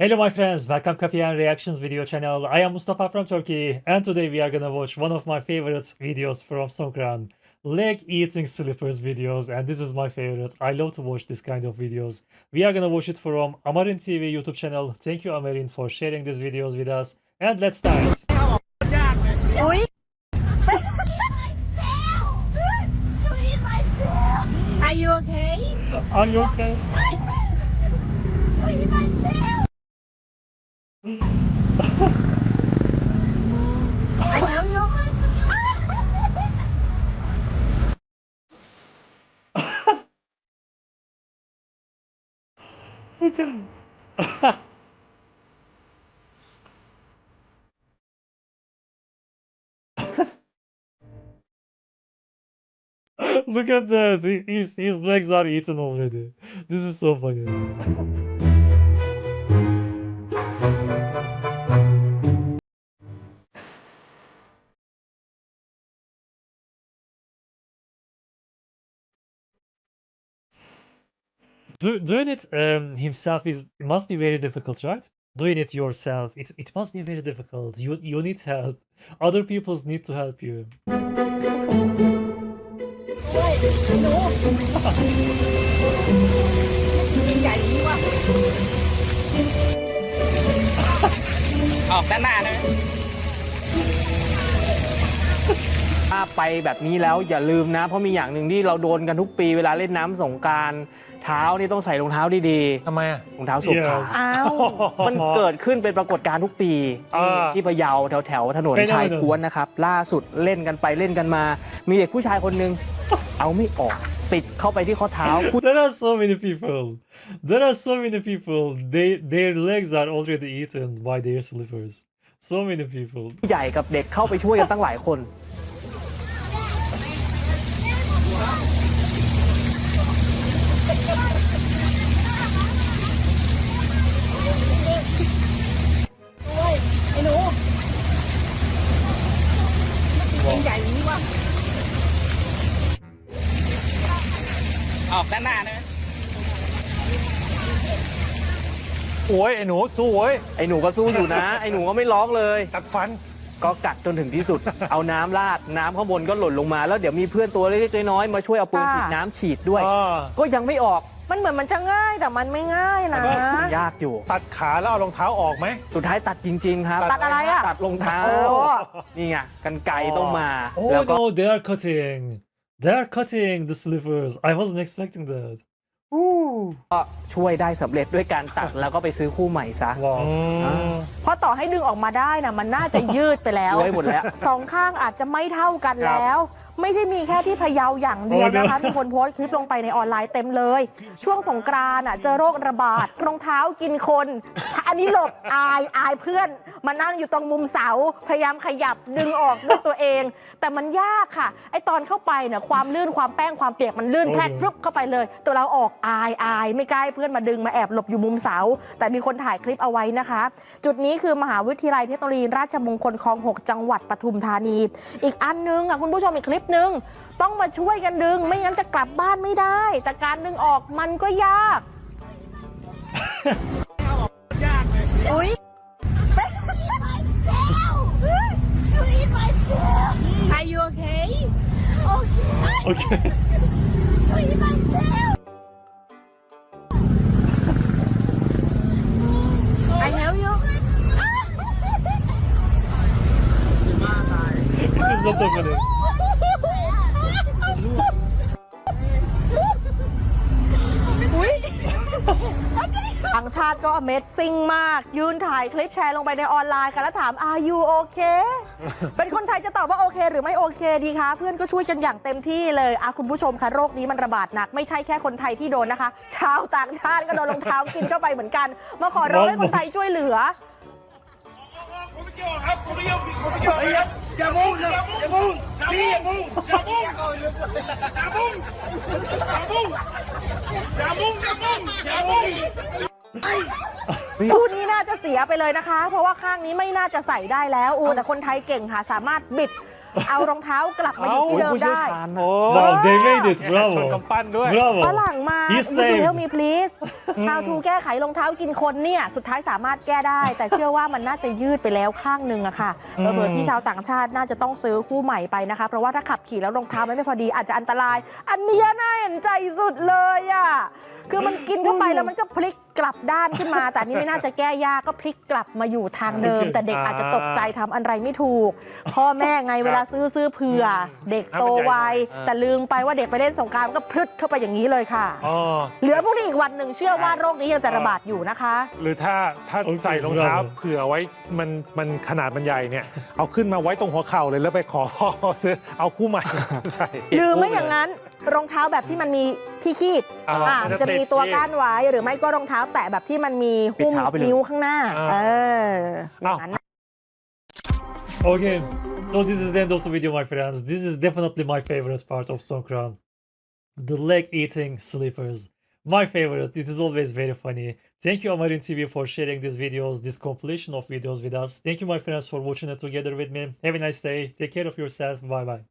Hello my friends, welcome Coffee and Reactions video channel. I am Mustafa from Turkey and today we are gonna watch one of my favorite videos from Songkran. Leg eating slippers videos and this is my favorite. I love to watch this kind of videos. We are gonna watch it from Amarin TV YouTube channel. Thank you Amarin for sharing these videos with us and let's start. Are you okay Are you okay? Sweet myself. Look at that. His, his legs are eaten already. This is so funny. Do, doing it um, himself is must be very difficult, right? Doing it yourself, it, it must be very difficult. You you need help. Other people's need to help you. ใได้ไหมถ้าไปแบบนี้แล้วอย่าลืมนะ เพราะมีอย่างหนึ่งที่เราโดนกันทุกปีเวลาเล่นน้ำสงกรารเท้านี่ต้องใส่รองเท้าดีทำไมอะ ๆรองเท้าสุขา Yes อ้าว มันเกิดขึ้นเป็นปรากฏการณ์ทุกปีอ่าที่พะเยาแถวแถวๆถนน Phenomenon ชายกวนนะครับ ล่าสุดเล่นกันไปเล่นกันมา มีเด็กผู้ชายคนหนึ่งเอาไม่ออกติดเข้าไปที่ข้อเท้า There are so many people. There are so many people. They their legs are already eaten by their slippers. So many people. ผู้ใหญ่กับเด็กเข้าไปช่วยกันตั้งหลายคน ไอ้หนูใหญ่นี่ว่ะออกด้านหน้าได้ไหมโอ้ยไอ้หนูสู้เว้ยไอ้หนูก็สู้อยู่นะ ไอ้หนูก็ไม่ร้องเลยกัดฟัน ก็กัดจนถึงที่สุด เอาน้ำราดน้ำข้างบนก็หล่นลงมา แล้วเดี๋ยวมีเพื่อนตัวเล็กๆน้อยๆมาช่วยเอาปืนฉีดน้ำฉีดด้วย อ่า ก็ยังไม่ออกมันเหมือนมันจะง่ายแต่มันไม่ง่ายนะมันยากอยู่ ตัดขาแล้วเอารองเท้าออกไหม สุดท้ายตัดจริง ๆ ครับ ตัดอะไรอะตัดรองเท้า โอ้นี่ไงกันไกรต้องมา Oh แล้วก็ no, they are cutting. They are cutting the slippers. I wasn't expecting that. ก็ช่วยได้สำเร็จด้วยการตัดแล้วก็ไปซื้อคู่ใหม่ซะ Wow. เพราะต่อให้ดึงออกมาได้นะมันน่าจะยืดไปแล้วย้วยหมดแล้ว สองข้างอาจจะไม่เท่ากันแล้ว ไม่ได้มีแค่ที่พะเยาอย่างเดียวนะคะ มีคนโพสต์คลิปลงไปในออนไลน์เต็มเลย ช่วงสงกรานต์อะเจอโรคระบาดรองเท้ากินคนอันนี้หลบอายอายเพื่อน มานั่งอยู่ตรงมุมเสา พยายามขยับดึงออกด้วยตัวเอง แต่มันยากค่ะ ไอตอนเข้าไปเนี่ยความลื่นความแป้งความเปียกมันลื่นโอ้แพรดโหพรึบเข้าไปเลย ตัวเราออกอายอายไม่กล้าให้เพื่อนมาดึงมาแอบหลบอยู่มุมเสา แต่มีคนถ่ายคลิปเอาไว้นะคะ จุดนี้คือมหาวิทยาลัยเทคโนโลยีราชมงคลคลอง 6 จังหวัดปทุมธานี อีกอันนึงอะคุณผู้ชมอีกคลิปนึงต้องมาช่วยกันดึง ไม่งั้นจะกลับบ้านไม่ได้ แต่การดึงออกมันก็ยาก อุ้ย Sweet myself. Are you okay Okay. Okay. Sweet myself. I help you it is not so funny. ชาติก็ Amazing มาก ยืนถ่ายคลิปแชร์ลงไปในออนไลน์ค่ะแล้วถาม Are you okay เป็นคนไทยจะตอบว่าโอเคหรือไม่โอเคดีคะ เพื่อนก็ช่วยกันอย่างเต็มที่เลยอะคุณผู้ชมคะโรคนี้มันระบาดหนัก ไม่ใช่แค่คนไทยที่โดนนะคะ ชาวต่างชาติก็โดนรองเท้ากินเข้าไปเหมือนกัน มาขอร้องให้คนไทยช่วยเหลือ ผมไม่เกี่ยวครับผมไม่เกี่ยวผมไม่เกี่ยวครับอย่ามุ่งอย่ามุ่งพี่อย่ามุ่งอย่ามุ่งอย่ามุ่งอย่ามุ่งอย่ามุ่งอย่ามุ่งอย่ามุ่ง คู่นี้น่าจะเสียไปเลยนะคะ เพราะว่าข้างนี้ไม่น่าจะใส่ได้แล้วอูแต่คนไทยเก่งค่ะ สามารถบิด เอารองเท้ากลับมาอยู่เอ้าที่เดิมผู้เชี่ยวได้ชาญโอ้นะ Wow, they made it. ชน Bravo. กำปั้นด้วย Bravo. ฝรั่งมา He ดู saved เฮลมี please how to แก้ไขรองเท้ากินคนเนี่ย สุดท้ายสามารถแก้ได้ แต่เชื่อว่ามันน่าจะยืดไปแล้วข้างหนึ่งอะค่ะอืมเผื่อๆพี่ชาวต่างชาติน่าจะต้องซื้อคู่ใหม่ไปนะคะ เพราะว่าถ้าขับขี่แล้วรองเท้ามันไม่พอดีอาจจะอันตราย อันเนี้ยน่าเห็นใจสุดเลยอะคือมันกินเข้าไปแล้วมันก็พลิก กลับด้านขึ้นมา แต่อันนี่ไม่น่าจะแก้ยากก็พลิกกลับมาอยู่ทางเดิม แต่เด็กอาจจะตกใจทำอะไรไม่ถูก พ่อแม่ไงเวลาซื้อซื้อเผื่อ เด็กโตไวแต่ลืมไปว่าเด็กไปเล่นสงกรารมันก็พลึดเข้าไปอย่างนี้เลยค่ะ อ๋อ เหลือพวกนี้อีกวันหนึ่งเชื่อว่าโรคนี้ยังจะระบาดอยู่นะคะ หรือถ้าถ้าโอเคใส่รองเท้า bravo เผื่อไว้มันมันขนาดมันใหญ่เนี่ย เอาขึ้นมาไว้ตรงหัวเข่าเลยแล้วไปขอพ่อซื้อเอาคู่ใหม่ ใส่ หรือไม่อย่างนั้น รองเท้าแบบที่มันมีที่คีบอ่าอ่ามันจะจะมีติดตัวที่ก้านไว้ หรือไม่ก็รองเท้าแตะแบบที่มันมีหุ้มปิดเท้าไปเลยนิ้วข้างหน้า อ่า เอออเอ้าย่างนั้น Okay, so this is the end of the video, my friends. This is definitely my favorite part of Songkran. The leg eating slippers. My favorite. It is always very funny. Thank you, Amarin TV, for sharing these videos, this compilation of videos with us. Thank you, my friends, for watching it together with me. Have a nice day. Take care of yourself. Bye bye.